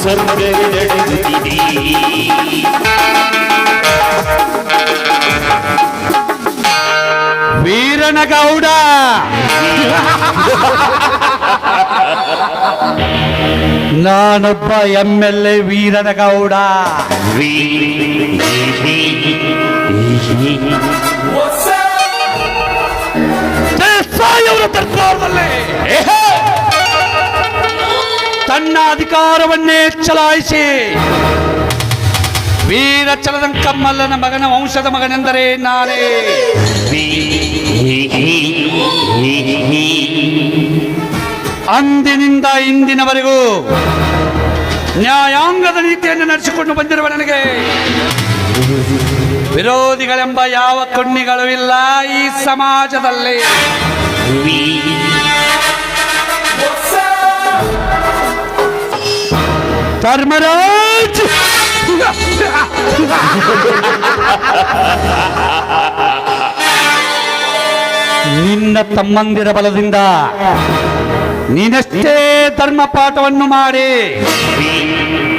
ಸ್ವರ್ಗವೇ ನಡೆದಿದೆ ವೀರನಗೌಡ ನಾನೊಬ್ಬ M L A Veeranagouda ಸರ್ಕಾರದಲ್ಲಿ ತನ್ನ ಅಧಿಕಾರವನ್ನೇ ಚಲಾಯಿಸಿ. ವೀರ ಚಲದಂಕಮ್ಮಲ್ಲನ ಮಗನ ವಂಶದ ಮಗನೆಂದರೆ ನಾನೇ. ಅಂದಿನಿಂದ ಇಂದಿನವರೆಗೂ ನ್ಯಾಯಾಂಗದ ನೀತಿಯನ್ನು ನಡೆಸಿಕೊಂಡು ಬಂದಿರುವ ನನಗೆ ವಿರೋಧಿಗಳೆಂಬ ಯಾವ ಕಣ್ಣಿಗಳು ಇಲ್ಲ ಈ ಸಮಾಜದಲ್ಲಿ. ಧರ್ಮರಾಜ್ ನಿನ್ನ ತಮ್ಮಂದಿರ ಬಲದಿಂದ ನೀನಷ್ಟೇ ಧರ್ಮ ಪಾಠವನ್ನು ಮಾಡಿ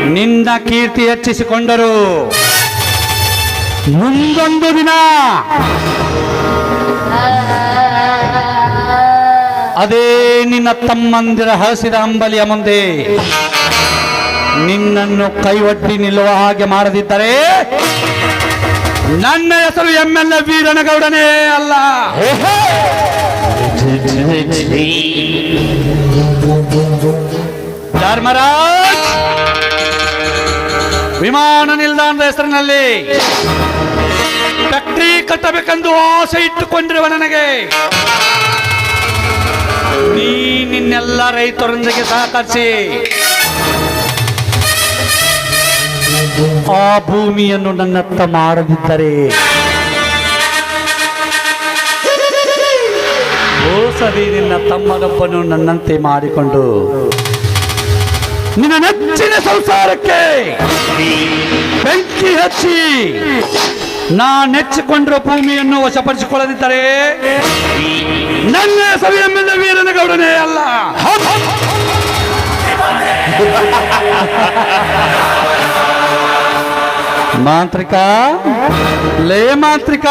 ನಿನ್ನ ಕೀರ್ತಿ ಹೆಚ್ಚಿಸಿಕೊಂಡರು. ಮುಂದೊಂದು ದಿನ ಅದೇ ನಿನ್ನ ತಮ್ಮಂದಿರ ಹಸಿದ ಅಂಬಲಿಯ ಮುಂದೆ ನಿನ್ನನ್ನು ಕೈವಟ್ಟಿ ನಿಲ್ಲುವ ಹಾಗೆ ಮಾಡದಿದ್ದರೆ ನನ್ನ ಹೆಸರು ಎಂ ಎಲ್ ಎ ವೀರನಗೌಡನೇ ಅಲ್ಲ. ಧರ್ಮರಾಜ್! ವಿಮಾನ ನಿಲ್ದಾಣದ ಹೆಸರಿನಲ್ಲಿ ಫ್ಯಾಕ್ಟ್ರಿ ಕಟ್ಟಬೇಕೆಂದು ಆಸೆ ಇಟ್ಟುಕೊಂಡಿರುವ ನನಗೆ ನೀ ನಿನ್ನೆಲ್ಲ ರೈತರೊಂದಿಗೆ ಸಹಕರಿಸಿ ಆ ಭೂಮಿಯನ್ನು ನನ್ನತ್ತ ಮಾಡದಿದ್ದರೆ ಓಸದಿ ನಿನ್ನ ತಮ್ಮನೊಬ್ಬನು ನನ್ನಂತೆ ಮಾಡಿಕೊಂಡು ನಿನ್ನ ನೆಚ್ಚಿನ ಸಂಸಾರಕ್ಕೆ ಬೆಂಕಿ ಹಚ್ಚಿ ನಾ ನೆಚ್ಚಿಕೊಂಡಿರೋ ಭೂಮಿಯನ್ನು ವಶಪಡಿಸಿಕೊಳ್ಳದಿದ್ದರೆ ನನ್ನ ಸವಿಯ ಮೇಲೆ ವೀರನಗೌಡನೇ ಅಲ್ಲ. ಮಾಂತ್ರಿಕ? ಲೇ ಮಾಂತ್ರಿಕ!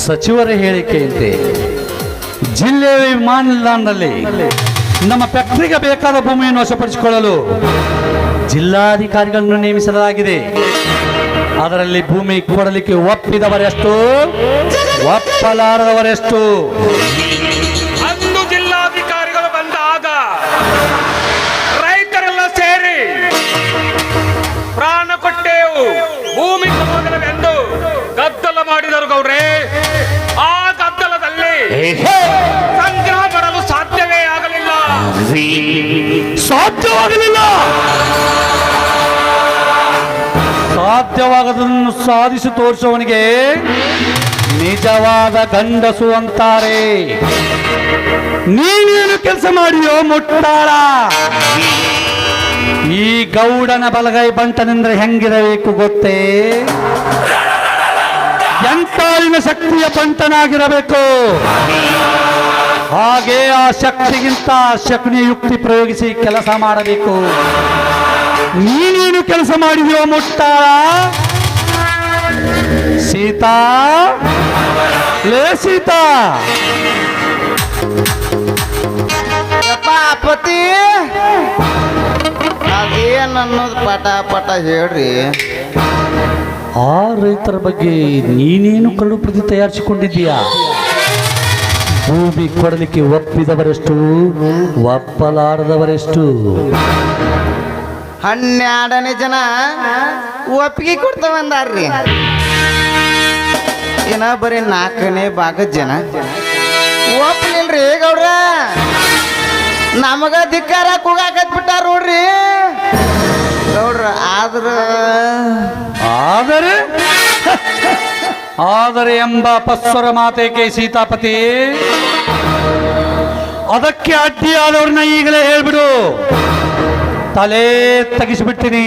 ಸಚಿವರ ಹೇಳಿಕೆಯಂತೆ ಜಿಲ್ಲೆಯ ವಿಮಾನ ನಿಲ್ದಾಣದಲ್ಲಿ ನಮ್ಮ ಫ್ಯಾಕ್ಟರಿಗೆ ಬೇಕಾದ ಭೂಮಿಯನ್ನು ವಶಪಡಿಸಿಕೊಳ್ಳಲು ಜಿಲ್ಲಾಧಿಕಾರಿಗಳನ್ನು ನೇಮಿಸಲಾಗಿದೆ. ಅದರಲ್ಲಿ ಭೂಮಿ ಕೊಡಲಿಕ್ಕೆ ಒಪ್ಪಿದವರೆಷ್ಟು? ಒಪ್ಪಲಾರದವರೆಷ್ಟು? ಅಂದು ಜಿಲ್ಲಾಧಿಕಾರಿಗಳು ಬಂದಾಗ ರೈತರೆಲ್ಲ ಸೇರಿ ಪ್ರಾಣ ಕೊಟ್ಟೆವು. ಭೂಮಿ ತಗೋಗಲವೆಂದು ಗದ್ದಲ ಮಾಡಿದರು ಗೌರೇ ಆ ಗದ್ದಲದಲ್ಲಿ ಸಂಗ್ರಹ ಮಾಡಲು ಸಾಧ್ಯವೇ ಆಗಲಿಲ್ಲ. ಸಾಧ್ಯವಾಗಲಿಲ್ಲ ಸಾಧ್ಯವಾಗದನ್ನು ಸಾಧಿಸಿ ತೋರಿಸುವವನಿಗೆ ನಿಜವಾದ ಗಂಡಸು ಅಂತಾರೆ. ನೀನೇನು ಕೆಲಸ ಮಾಡಿಯೋ ಮುಟ್ಟಾಳ. ಈ ಗೌಡನ ಬಲಗೈ ಬಂಟನೆಂದ್ರೆ ಹೆಂಗಿರಬೇಕು ಗೊತ್ತೇ? ಎಂತಾಳಿನ ಶಕ್ತಿಯ ಬಂಟನಾಗಿರಬೇಕು? ಹಾಗೆ ಆ ಶಕ್ತಿಗಿಂತ ಶಕುನಿ ಯುಕ್ತಿ ಪ್ರಯೋಗಿಸಿ ಕೆಲಸ ಮಾಡಬೇಕು. ನೀನೇನು ಕೆಲಸ ಮಾಡಿದೆಯೋ ಮುಟ್ಟಾಳ? ಸೀತಾ? ಲೇ ಸೀತಾ? ಯಪ್ಪ ಅಪ್ಪತಿ ಅದೇನ್ ಅನ್ನೋದು ಪಟ ಪಟ ಹೇಳ್ರಿ. ಆ ರೈತರ ಬಗ್ಗೆ ನೀನೇನು ಕರಡು ಪ್ರತಿ ತಯಾರಿಸಿಕೊಂಡಿದ್ದೀಯಾ? ಭೂಮಿ ಕೊಡಲಿಕ್ಕೆ ಒಪ್ಪಿದವರೆಷ್ಟು ಒಪ್ಪಲಾರದವರೆಷ್ಟು? ಹನ್ನೆರಡನೇ ಜನ ಒಪ್ಪಿಗೆ ಕೊಡ್ತಾವಂದಾರ್ರಿ. ಇನ್ನ ಬರೀ ನಾಲ್ಕನೇ ಭಾಗದ ಜನ? ಒಪ್ಪಲಿಲ್ರಿ ಗೌಡ್ರ ನಮಗ ಧಿಕ್ಕಾರ ಕೂಗಾಕತ್ ಬಿಟ್ಟಾರ ನೋಡ್ರಿ. ಗೌಡ್ರ ಆದ್ರ ಆದರೆ ಆದರೆ ಎಂಬ ಪಸ್ವರ ಮಾತೇಕೆ ಸೀತಾಪತಿ, ಅದಕ್ಕೆ ಅಡ್ಡಿಯಾದವ್ರನ್ನ ಈಗಲೇ ಹೇಳ್ಬಿಡು. ತಲೆ ತೆಗಿಸಿಬಿಡ್ತೀನಿ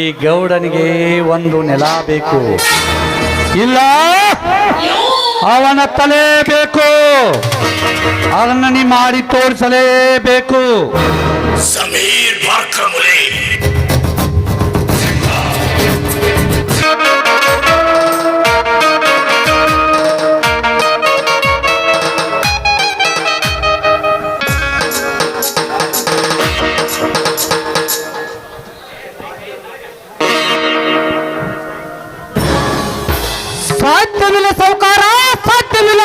ಈ ಗೌಡನಿಗೆ ಒಂದು ನೆಲ ಬೇಕು. ಇಲ್ಲ! ಅವನ ತಲೆ ಬೇಕು. ಅದನ್ನ ನೀ ಮಾಡಿ ತೋರಿಸಲೇಬೇಕು ಸಮೀರ್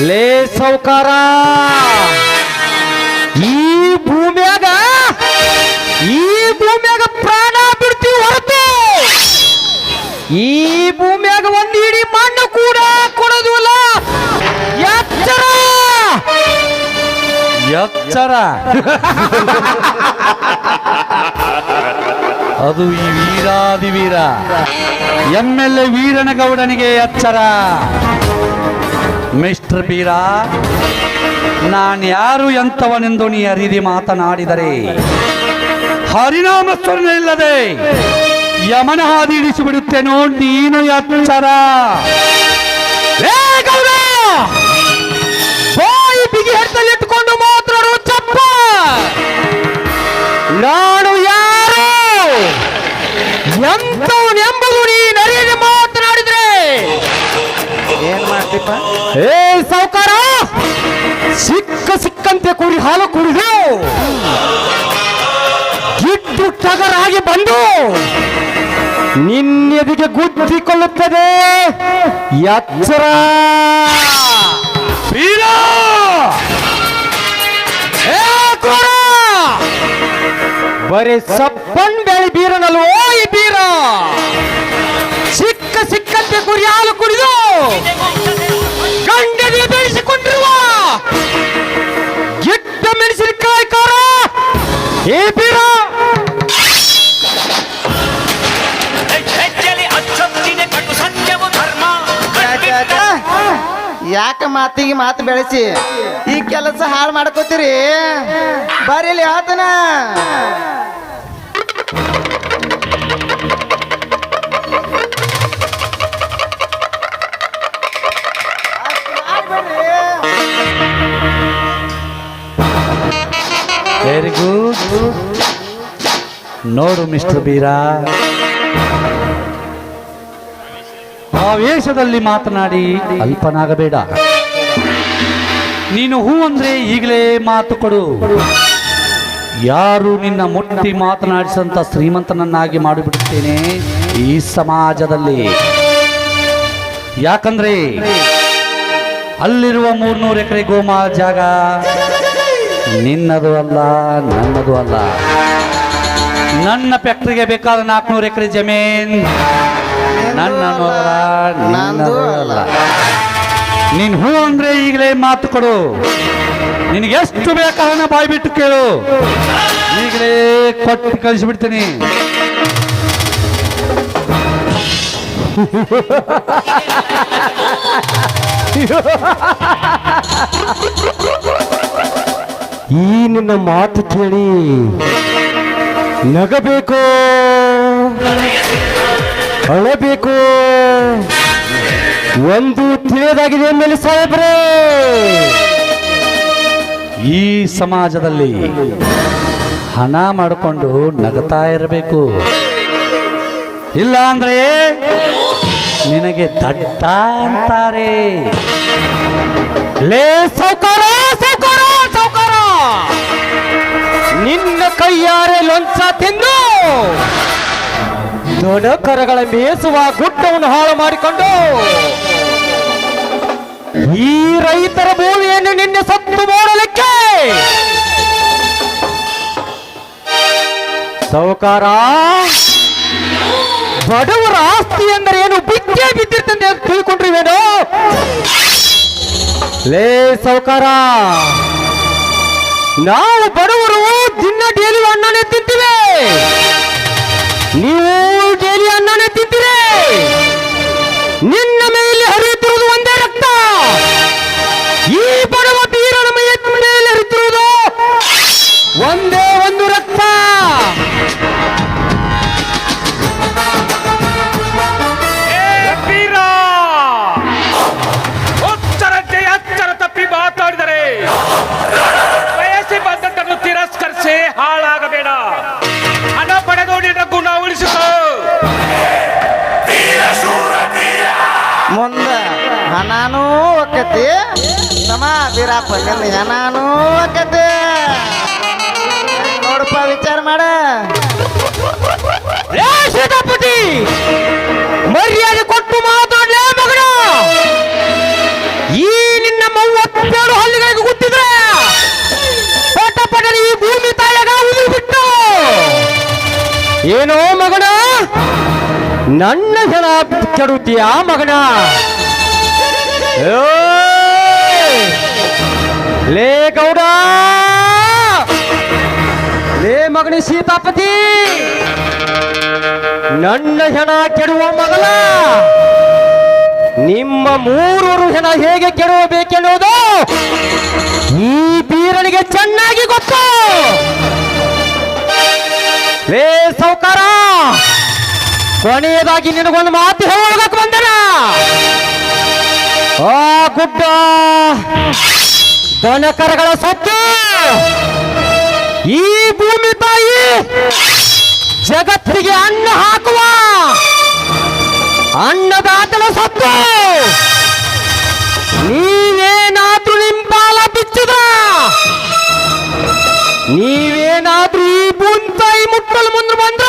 ಲೇ ಸೌಕಾರ ಈ ಭೂಮಿಯಾಗ ಈ ಭೂಮಿಯಾಗ ಪ್ರಾಣ ಬಿಡ್ತೀವಿ ಹೊರತು. ಈ ಭೂಮಿಯಾಗ ಒಂದು ಇಡೀ ಮಣ್ಣು ಕೂಡ ಕೊಡೋದಿಲ್ಲ. ಎಚ್ಚರ. ಎಚ್ಚರ. ಅದು ಈ ವೀರಾದಿ ವೀರ ಎಂ ಎಲ್ ಎ ವೀರನಗೌಡನಿಗೆ ಎಚ್ಚರ. ಮಿಸ್ಟರ್ ಬೀರ ನಾನು ಯಾರು ಎಂತವನೆಂದು ನೀ ಅರಿದಿ ಮಾತನಾಡಿದರೆ. ಹರಿನಾಮ ಸ್ವರ್ಣ ಇಲ್ಲದೆ ಯಮನ ಹಾದಿ ಇಳಿಸಿಬಿಡುತ್ತೇನೋ ನೀನು ಎಚ್ಚರ ಬಾಯಿ ಬಿಗಿ ಹೆಡ್ದಲ್ಲಿ ಏ ಸಾವುಕಾರ! ಸಿಕ್ಕ ಸಿಕ್ಕಂತೆ ಕುಡಿ ಹಾಲು ಕುಡಿದು ಗಿಟ್ಟು ಟಗರಾಗಿ ಬಂದು ನಿನ್ನೆದಿಗೆ ಗುದ್ದಿಕೊಳ್ಳುತ್ತದೆ. ಎಚ್ಚರ! ಬೀರ ಸಪ್ಪನ್ ಬೆಳಿ ಬೀರನಲ್ವೋ ಈ ಬೀರ? ಸಿಕ್ಕ ಸಿಕ್ಕಂತೆ ಕುರಿ ಹಾಲು ಕುಡಿದು ಗಿಡ್ಡ ಮೆಣಸಿನಕಾಯಿ ಕಾರ ಈ ಬೀರ. ಯಾಕ ಮಾತಿಗೆ ಮಾತು ಬೆಳೆಸಿ? ಈ ಕೆಲಸ ಹಾಳು ಮಾಡ್ಕೋತೀರಿ? ಬರ್ರಿ ಇಲ್ಲಿ ವೆರಿ ಗುಡ್ ನೋಡು ಮಿಸ್ಟರ್ ಬೀರಾ ಆವೇಶದಲ್ಲಿ ಮಾತನಾಡಿ, ಅಲ್ಪನಾಗಬೇಡ. ನೀನು ಹೂ ಅಂದ್ರೆ ಈಗಲೇ ಮಾತು ಕೊಡು. ಯಾರು ನಿನ್ನ ಮುಟ್ಟಿ ಮಾತನಾಡಿಸಂತ ಶ್ರೀಮಂತನನ್ನಾಗಿ ಮಾಡಿಬಿಡುತ್ತೇನೆ ಈ ಸಮಾಜದಲ್ಲಿ? ಯಾಕಂದ್ರೆ ಅಲ್ಲಿರುವ ಮೂರ್ನೂರು ಎಕರೆ ಗೋಮಾ ಜಾಗ ನಿನ್ನದು ಅಲ್ಲ ನನ್ನದು ಅಲ್ಲ. ನನ್ನ ಫ್ಯಾಕ್ಟ್ರಿಗೆ ಬೇಕಾದ ನಾಲ್ಕುನೂರು ಎಕರೆ ಜಮೀನ್. ನನ್ನ ಅಲ್ಲ, ನಿನ್ನದು ಅಲ್ಲ. ನೀನ್ ಹೂ ಅಂದ್ರೆ ಈಗಲೇ ಮಾತು ಕೊಡು. ನಿನಗೆ ಎಷ್ಟು ಬೇಕಾದ ಬಾಯಿ ಬಿಟ್ಟು ಕೇಳು. ಈಗಲೇ ಕೊಟ್ಟು ಕಳಿಸ್ಬಿಡ್ತೀನಿ. ಈ ನಿನ್ನ ಮಾತು ಕೇಳಿ ನಗಬೇಕು ಅಳಬೇಕು. ಒಂದು ತಿಳಿಯದಾಗಿದೆ ಮೇಲೆ ಸಾಹೇಬ್ರೆ. ಈ ಸಮಾಜದಲ್ಲಿ ಹಣ ಮಾಡಿಕೊಂಡು ನಗತಾ ಇರಬೇಕು. ಇಲ್ಲ ಅಂದ್ರೆ ನಿನಗೆ ದಟ್ಟ ಅಂತಾರೆ. ಲೇ ಸೌಕಾರ ಸೌಕಾರ ಸೌಕಾರ ನಿನ್ನ ಕೈಯಾರೆ ಲೊಂಚ ತಿಂದು ದೊಡ್ಡ ಕರಗಳ ಮೇಸುವ ಗುಡ್ಡವನ್ನು ಹಾಳು ಮಾಡಿಕೊಂಡು. ಈ ರೈತರ ಭೂಮಿಯನ್ನು ನಿನ್ನೆ ಸತ್ತು ಮಾಡಲಿಕ್ಕೆ. ಸೌಕಾರ, ಬಡವರ ಆಸ್ತಿ ಅಂದರೆ ಏನು? ಬಿದ್ದೇ ಬಿದ್ದಿರ್ತಂತೆ ತಿಳ್ಕೊಂಡ್ರಿವೇನು ಲೇ ಸೌಕಾರ ನಾವು ಬಡವರು ದಿನ ಡೈಲಿ ಅಣ್ಣನೇ ತಿಂತೀವಿ. ನೀವು ಡೈಲಿ ಅನ್ನನೇ ತಿಂತೀರಿ. ನಿನ್ನ ಮೇಲೆ ಹರಿಯುತ್ತಿರುವುದು ಒಂದೇ ರಕ್ತ. ಈ ವೀರಪ್ಪ ನಾನು ಒಕ್ಕತಿ ನೋಡಪ್ಪ, ವಿಚಾರ ಮಾಡ. ಏ, ಸೀತಾಪತಿ! ಮರ್ಯಾದೆ ಕೊಟ್ಟು ಮಾತಾಡ್ಲೇ ಮಗನ! ಈ ನಿನ್ನ ಮೂವತ್ತೇಳು ಹಲ್ಲಿಗಳಿಗೆ ಗೊತ್ತಿದ್ರೆ ಪಟ ಪಟನೆ ಈ ಭೂಮಿ ತಾಯಾಗ ಉದುರು ಬಿಟ್ಟು ಏನೋ ಮಗನ? ನನ್ನ ಜನ ಕೆಡುತ್ತೀಯ ಮಗನ? ಏಯ್! ಲೇ ಗೌಡ! ಲೇ ಮಗನಿ ಸೀತಾಪತಿ! ನನ್ನ ಜನ ಕೆಡುವ ಮಗಲ ನಿಮ್ಮ ಮೂರೂರು ಜನ ಹೇಗೆ ಕೆಡವಬೇಕೆನ್ನುವುದು ಈ ಬೀರನಿಗೆ ಚೆನ್ನಾಗಿ ಗೊತ್ತು! ಲೇ ಸೌಕಾರ! ಕೊನೆಯದಾಗಿ ನಿನಗೊಂದು ಮಾತು ಹೇಳಬೇಕು ಬಂದನ! ಆ ಗುಡ್ಡ! ದನಕರಗಳ ಸತ್ತು ಈ ಭೂಮಿ ತಾಯಿ ಜಗತ್ತಿಗೆ ಅನ್ನ ಹಾಕುವ ಅನ್ನದಾತನ ಸತ್ತು ನೀವೇನಾದ್ರೂ ನಿಮ್ಮ ಬಾಲ ಬಿಚ್ಚಿದ ನೀವೇನಾದ್ರೂ ಈ ಭೂಮಿ ತಾಯಿ ಮುಟ್ಟಲು ಮುಂದೆ ಬಂದ್ರ?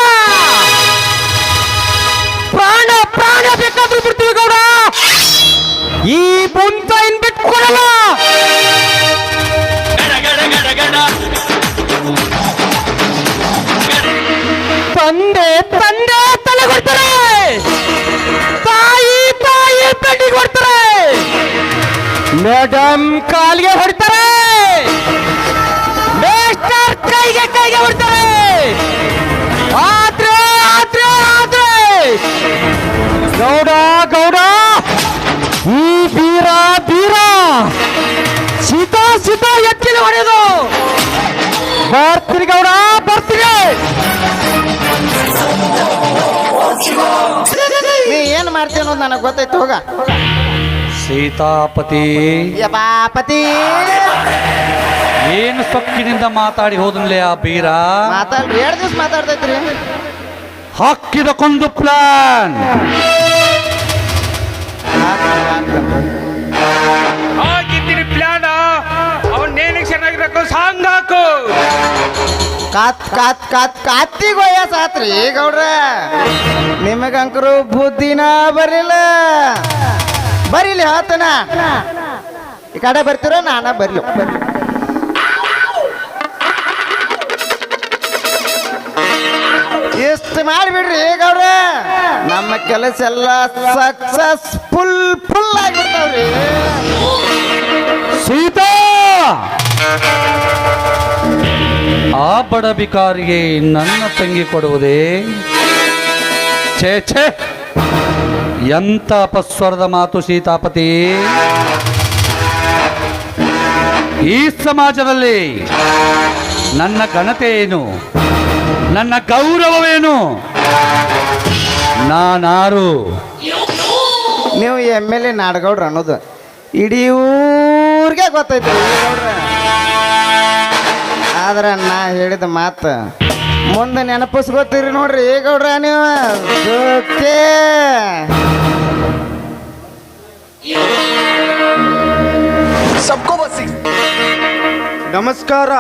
ಮೇಡಮ್ ಕಾಲಿಗೆ ಹೊಡಿತಾರೆ. ಮೇಸ್ಟರ್ ಕೈಗೆ ಕೈಗೆ ಹೊಡಿತಾರೆ. ಆದ್ರೆ ಆದ್ರೆ ಆದ್ರೆ. ಗೌಡ ಗೌಡ. ಈ ಬೀರ ಬೀರ. ಸೀತಾ ಸೀತಾ ಎತ್ತಿನ ಹೊಡೆದು. ಬರ್ತೀರಿ ಗೌಡ, ಬರ್ತೀರಿ. ನೀ ಏನ್ ನನಗೆ ಗೊತ್ತಾಯ್ತು, ಹೋಗ. ಸೀತಾಪತಿ. ಯಪಾಪತಿ ಪತಿ ಏನು ಸೊಕ್ಕಿನಿಂದ ಮಾತಾಡಿ ಹೋದ್ಲೇ ಆ ಬೀರ? ಮಾತಾಡ್ರಿ ಎರಡು ದಿವಸ ಮಾತಾಡ್ತೈತ್ರಿ. ಹಾಕಿದ ಕೊಂದು ಪ್ಲಾನ್. ಆಗಿದ್ದೀನಿ ಪ್ಲಾನ. ಅವನ್ನೇನಿಗೆ ಚೆನ್ನಾಗಿರಬೇಕು ಸಾಂಗ್ ಹಾಕು. ಕಾತ್ ಕಾತ್ ಕಾತ್ ಕಾತಿಗೆ ವಯಸ್ಸು ಆತ್ರಿ ಗೌಡ್ರ. ನಿಮಗಂಕರು ಬುದ್ಧಿನ ಬರಲಿಲ್ಲ. ಬರೀಲಿ ಹಾತನ. ಈ ಕಡೆ ಬರ್ತಿರೋ? ನಾನ ಬರ್ಲಿ. ಇಷ್ಟು ಮಾಡಿಬಿಡ್ರಿ ಹೇಗವ್ರೆ ನಮ್ಮ ಕೆಲಸ ಎಲ್ಲ ಸಕ್ಸಸ್ಫುಲ್ ಫುಲ್ ಆಗಿಬಿಡ್ತಾವ್ರಿ ಸೀತಾ! ಆ ಬಡ ಬಿಕಾರಿಗೆ ನನ್ನ ತಂಗಿ ಕೊಡುವುದೇ? ಛೇ ಛೇ! ಎಂತ ಅಪಸ್ವರದ ಮಾತು ಸೀತಾಪತಿ? ಈ ಸಮಾಜದಲ್ಲಿ ನನ್ನ ಘನತೆ ಏನು? ನನ್ನ ಗೌರವವೇನು? ನಾನಾರು. ನೀವು ಎಂ ಎಲ್ ಎ ನಾಡಗೌಡ್ರ ಅನ್ನೋದು ಇಡೀ ಊರಿಗೆ ಗೊತ್ತೈತಿ. ಆದ್ರೆ ನಾ ಹೇಳಿದ ಮಾತು ಮುಂದೆ ನೆನಪಿಸ್ಕೋತೀರಿ ನೋಡ್ರಿ ಗೌಡ್ರ ನೀವು? ಓಕೆ ನಮಸ್ಕಾರ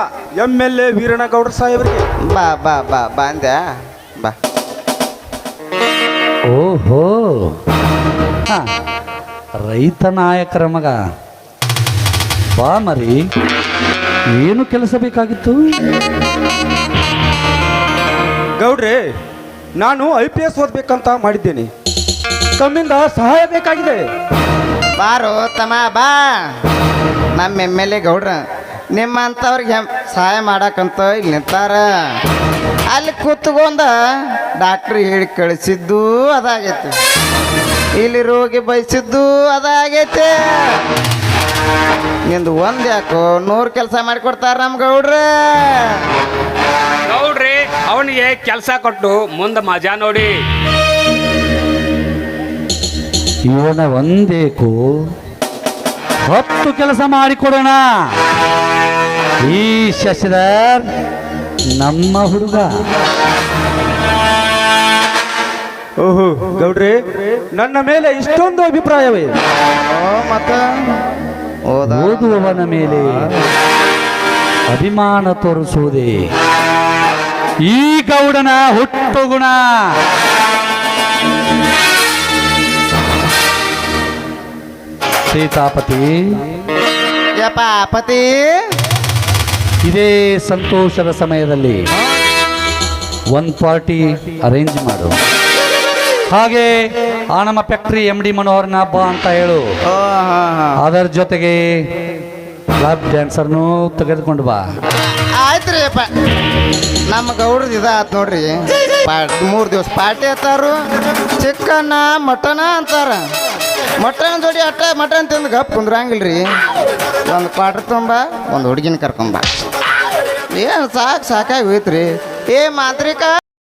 ಎಂ ಎಲ್ ಎ ವೀರಣ್ಣಗೌಡ್ರ ಸಾಹೇಬರಿಗೆ. ಬಾ ಬಾ ಬಾ ಬಾ ಅಂದ್ಯಾ ಬಾ. ಓಹೋ. ಹ, ರೈತ ನಾಯಕರ ಮಗ. ಬಾ ಮರಿ ಏನು ಕೆಲಸ ಬೇಕಾಗಿತ್ತು? ಗೌಡ್ರೆ, ನಾನು ಐ ಪಿ ಎಸ್ ಓದ್ಬೇಕಂತ ಮಾಡಿದ್ದೇನೆ. ತಮ್ಮಿಂದ ಸಹಾಯ ಬೇಕಾಗಿದೆ. ಬಾರೋ, ತಮ್ಮ, ಬಾ. ನಮ್ಮ ಎಂ ಎಲ್ ಎ ಗೌಡ್ರ, ನಿಮ್ಮಂಥವ್ರಿಗೆ ಹೆಮ್ ಸಹಾಯ ಮಾಡಕ್ಕಂತ ಇಲ್ಲಿ ನಿಂತಾರ. ಅಲ್ಲಿ ಕೂತ್ಕೊಂಡ ಡಾಕ್ಟ್ರ್ ಹೇಳಿ ಕಳಿಸಿದ್ದು ಅದಾಗೈತಿ. ಇಲ್ಲಿ ರೋಗಿ ಬಯಸಿದ್ದು ಅದಾಗೈತೆ. ನಿಂದು ಒಂದ್ ಯಾಕೋ ನೂರು ಕೆಲಸ ಮಾಡಿಕೊಡ್ತಾರ ನಮ್ಮ ಗೌಡ್ರೆ. ಗೌಡ್ರಿ ಅವನಿಗೆ ಕೆಲಸ ಕೊಟ್ಟು ಮುಂದೆ ಮಜಾ ನೋಡಿ. ಇವನ ಒಂದೇಕು ಹತ್ತು ಕೆಲಸ ಮಾಡಿಕೊಡೋಣ ಈ ಶಶಿಧರ್ ನಮ್ಮ ಹುಡುಗ. ಓಹೋ ಗೌಡ್ರಿ ನನ್ನ ಮೇಲೆ ಇಷ್ಟೊಂದು ಅಭಿಪ್ರಾಯವೇ? ಓ ಮತ್ತ? ಓದುವವನ ಮೇಲೆ ಅಭಿಮಾನ ತೋರಿಸುವುದೇ. ಈ ಗೌಡನ ಹುಟ್ಟು ಗುಣ. ಸೀತಾಪತಿ. ಯಪಾಪತಿ. ಪತಿ ಇದೇ ಸಂತೋಷದ ಸಮಯದಲ್ಲಿ ಒಂದು ಪಾರ್ಟಿ ಅರೇಂಜ್ ಮಾಡು. ಹಾಗೆ ಆ ನಮ್ಮ ಫ್ಯಾಕ್ಟ್ರಿ ಎಂ ಡಿ ಮನೋಹರ್ನ ಹಬ್ಬ ಅಂತ ಹೇಳು. ಅದರ ಜೊತೆಗೆ ಕ್ಲಬ್ ಡ್ಯಾನ್ಸರ್ನು ತೆಗೆದುಕೊಂಡು ಬಾ. ಆಯ್ತ್ರಿ ನಮ್ಮ ಗೌಡ್ರದ್ದು ಇದಾಯ್ತು ನೋಡ್ರಿ. ಪಾಟ್ ಮೂರು ದಿವಸ ಪಾರ್ಟಿ ಅತ್ತಾರು ಚಿಕನ್ನ ಮಟನ ಅಂತಾರ. ಮಟನ್ ಜೋಡಿ ಅಟ್ಟ ಮಟನ್ ತಿಂದು ಗಪ್ ಕುಂದ್ರಂಗಿಲ್ರಿ. ಒಂದು ಕ್ವಾರ್ಟರ್ ತುಂಬ ಒಂದು ಹುಡುಗಿನ ಕರ್ಕೊಂಬ ಏನು ಸಾಕು ಸಾಕಾಗಿ ಹೋಯ್ತ್ರಿ. ಏ ಮಾಂತ್ರಿಕ.